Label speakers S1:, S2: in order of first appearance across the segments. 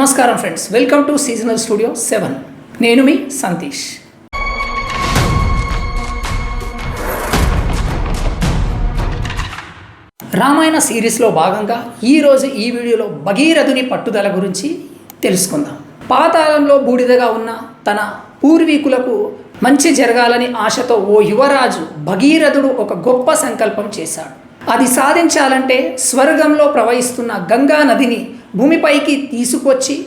S1: నమస్కారం friends. Welcome to seasonal studio seven. నేను మీ సంతీష్. రామాయణ సిరీస్లో భాగంగా ఈరోజు ఈ వీడియోలో భగీరథుని పట్టుదల గురించి తెలుసుకుందాం. పాతాళంలో బూడిదగా ఉన్న తన పూర్వీకులకు మంచి జరగాలని ఆశతో ఓ యువరాజు భగీరథుడు ఒక గొప్ప సంకల్పం చేశాడు. అది సాధించాలంటే స్వర్గంలో ప్రవహిస్తున్న గంగా నదిని భూమిపైకి తీసుకొచ్చి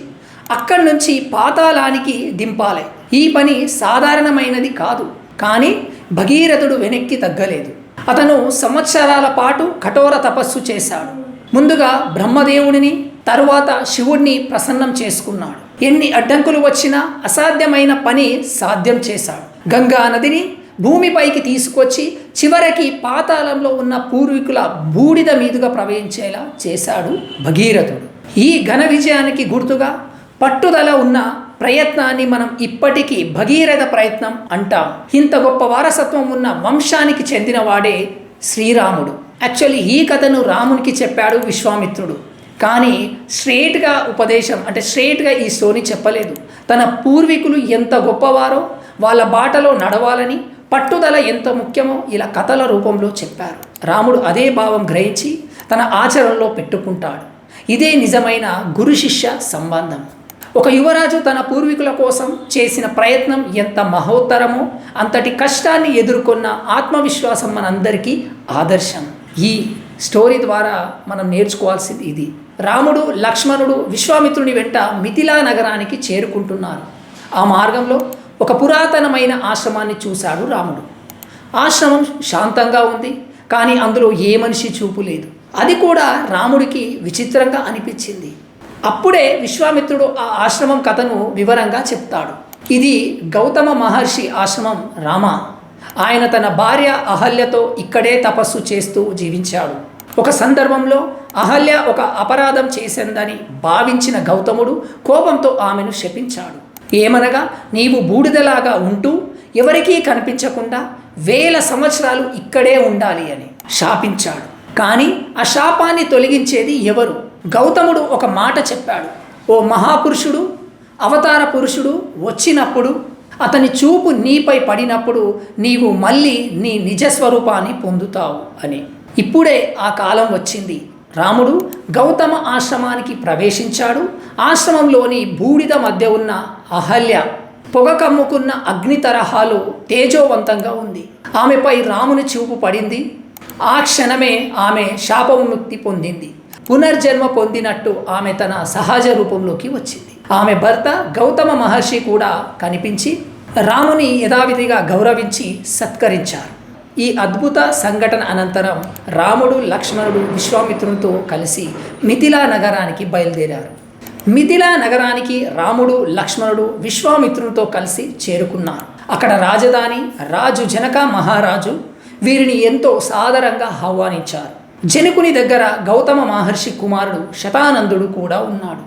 S1: అక్కడి నుంచి పాతాళానికి దింపాలి. ఈ పని సాధారణమైనది కాదు కానీ భగీరథుడు వెనక్కి తగ్గలేదు. అతను సంవత్సరాల పాటు కఠోర తపస్సు చేశాడు. ముందుగా బ్రహ్మదేవుడిని తరువాత శివుణ్ణి ప్రసన్నం చేసుకున్నాడు. ఎన్ని అడ్డంకులు వచ్చినా అసాధ్యమైన పని సాధ్యం చేశాడు. గంగా నదిని భూమిపైకి తీసుకొచ్చి చివరికి పాతాళంలో ఉన్న పూర్వీకుల బూడిద మీదుగా ప్రవహించేలా చేశాడు భగీరథుడు. ఈ ఘన విజయానికి గుర్తుగా పట్టుదల ఉన్న ప్రయత్నాన్ని మనం ఇప్పటికీ భగీరథ ప్రయత్నం అంటాం. ఇంత గొప్ప వారసత్వం ఉన్న వంశానికి చెందినవాడే శ్రీరాముడు. యాక్చువల్లీ ఈ కథను రామునికి చెప్పాడు విశ్వామిత్రుడు. కానీ స్ట్రేట్గా ఉపదేశం అంటే స్ట్రేట్గా ఈ స్టోరీ చెప్పలేదు. తన పూర్వీకులు ఎంత గొప్పవారో వాళ్ళ బాటలో నడవాలని పట్టుదల ఎంత ముఖ్యమో ఇలా కథల రూపంలో చెప్పారు. రాముడు అదే భావం గ్రహించి తన ఆచరణలో పెట్టుకుంటాడు. ఇదే నిజమైన గురు శిష్య సంబంధం. ఒక యువరాజు తన పూర్వీకుల కోసం చేసిన ప్రయత్నం ఎంత మహోత్తరమో అంతటి కష్టాన్ని ఎదుర్కొన్న ఆత్మవిశ్వాసం మనందరికీ ఆదర్శం. ఈ స్టోరీ ద్వారా మనం నేర్చుకోవాల్సింది ఇది. రాముడు లక్ష్మణుడు విశ్వామిత్రుని వెంట మిథిలా నగరానికి చేరుకుంటున్నారు. ఆ మార్గంలో ఒక పురాతనమైన ఆశ్రమాన్ని చూశాడు రాముడు. ఆశ్రమం శాంతంగా ఉంది కానీ అందులో ఏ మనిషి చూపు లేదు. అది కూడా రాముడికి విచిత్రంగా అనిపించింది. అప్పుడే విశ్వామిత్రుడు ఆ ఆశ్రమం కథను వివరంగా చెప్తాడు. ఇది గౌతమ మహర్షి ఆశ్రమం రామ. ఆయన తన భార్య అహల్యతో ఇక్కడే తపస్సు చేస్తూ జీవించాడు. ఒక సందర్భంలో అహల్య ఒక అపరాధం చేసిందని భావించిన గౌతముడు కోపంతో ఆమెను శపించాడు. ఏమనగా నీవు బూడిదలాగా ఉంటూ ఎవరికీ కనిపించకుండా వేల సంవత్సరాలు ఇక్కడే ఉండాలి అని శాపించాడు. కానీ ఆ శాపాన్ని తొలగించేది ఎవరు? గౌతముడు ఒక మాట చెప్పాడు. ఓ మహాపురుషుడు అవతార పురుషుడు వచ్చినప్పుడు అతని చూపు నీపై పడినప్పుడు నీవు మళ్ళీ నీ నిజస్వరూపాన్ని పొందుతావు అని. ఇప్పుడే ఆ కాలం వచ్చింది. రాముడు గౌతమ ఆశ్రమానికి ప్రవేశించాడు. ఆశ్రమంలోని బూడిద మధ్య ఉన్న అహల్య పొగ కమ్ముకున్న అగ్ని తరహాలో తేజోవంతంగా ఉంది. ఆమెపై రాముని చూపు పడింది. ఆ క్షణమే ఆమె శాపవిముక్తి పొందింది. పునర్జన్మ పొందినట్టు ఆమె తన సహజ రూపంలోకి వచ్చింది. ఆమె భర్త గౌతమ మహర్షి కూడా కనిపించి రాముని యథావిధిగా గౌరవించి సత్కరించారు. ఈ అద్భుత సంఘటన అనంతరం రాముడు లక్ష్మణుడు విశ్వామిత్రునితో కలిసి మిథిలా నగరానికి బయలుదేరారు. మిథిలా నగరానికి రాముడు లక్ష్మణుడు విశ్వామిత్రునితో కలిసి చేరుకున్నారు. అక్కడ రాజధాని రాజు జనక మహారాజు వీరిని ఎంతో సాదరంగా ఆహ్వానించారు. జనకుని దగ్గర గౌతమ మహర్షి కుమారుడు శతానందుడు కూడా ఉన్నాడు.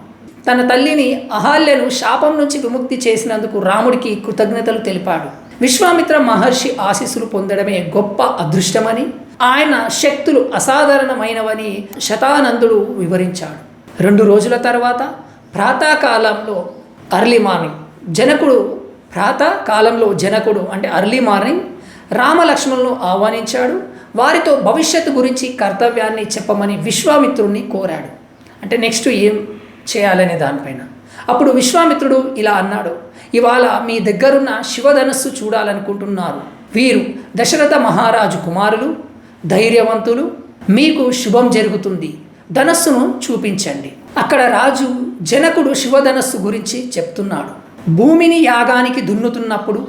S1: తన తల్లిని అహల్యను శాపం నుంచి విముక్తి చేసినందుకు రాముడికి కృతజ్ఞతలు తెలిపాడు. విశ్వామిత్ర మహర్షి ఆశీస్సులు పొందడమే గొప్ప అదృష్టమని ఆయన శక్తులు అసాధారణమైనవని శతానందుడు వివరించాడు. రెండు రోజుల తర్వాత ప్రాతకాలంలో అర్లీ మార్నింగ్ జనకుడు ప్రాతకాలంలో జనకుడు అంటే అర్లీ మార్నింగ్ రామలక్ష్మణులను ఆహ్వానించాడు. వారితో భవిష్యత్తు గురించి కర్తవ్యాన్ని చెప్పమని విశ్వామిత్రుణ్ణి కోరాడు. అంటే నెక్స్ట్ ఏం చేయాలనే దానిపైన. అప్పుడు విశ్వామిత్రుడు ఇలా అన్నాడు ఇవాళ మీ దగ్గరున్న శివధనస్సు చూడాలనుకుంటున్నారు. వీరు దశరథ మహారాజు కుమారులు ధైర్యవంతులు. మీకు శుభం జరుగుతుంది. ధనస్సును చూపించండి. అక్కడ రాజు జనకుడు శివధనస్సు గురించి చెప్తున్నాడు. భూమిని యాగానికి దున్నుతున్నప్పుడు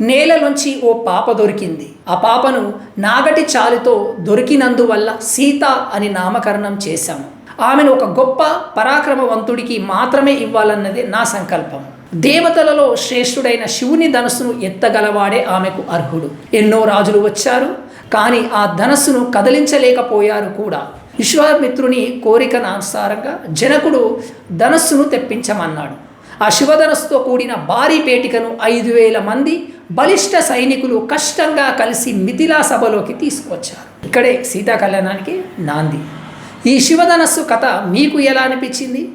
S1: నేలలోంచి ఓ పాప దొరికింది. ఆ పాపను నాగటి చాలుతో దొరికినందువల్ల సీత అని నామకరణం చేశాము ఆమెను ఒక గొప్ప పరాక్రమవంతుడికి మాత్రమే ఇవ్వాలన్నదే నా సంకల్పం. దేవతలలో శ్రేష్ఠుడైన శివుని ధనస్సును ఎత్తగలవాడే ఆమెకు అర్హుడు. ఎన్నో రాజులు వచ్చారు కానీ ఆ ధనస్సును కదిలించలేకపోయారు కూడా. విశ్వామిత్రుని కోరికనుసారంగా జనకుడు ధనస్సును తెప్పించమన్నాడు. ఆ శివధనస్సుతో కూడిన భారీ పేటికను ఐదు వేల మంది బలిష్ట సైనికులు కష్టంగా కలిసి మిథిలా సభలోకి తీసుకువచ్చారు. ఇక్కడే సీతా కళ్యాణానికి నాంది. ఈ శివధనస్సు కథ మీకు ఎలా అనిపించింది?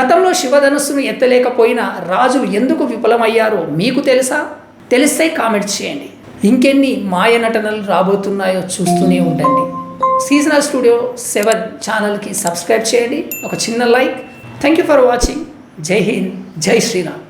S1: గతంలో శివధనస్సును ఎత్తలేకపోయిన రాజులు ఎందుకు విఫలమయ్యారో మీకు తెలుసా? తెలిస్తే కామెంట్ చేయండి. ఇంకెన్ని మాయ నటనలు రాబోతున్నాయో చూస్తూనే ఉండండి. సీజనల్ స్టూడియో సెవెన్ ఛానల్కి సబ్స్క్రైబ్ చేయండి. ఒక చిన్న like. Thank you for watching. जय हिंद जय श्री राम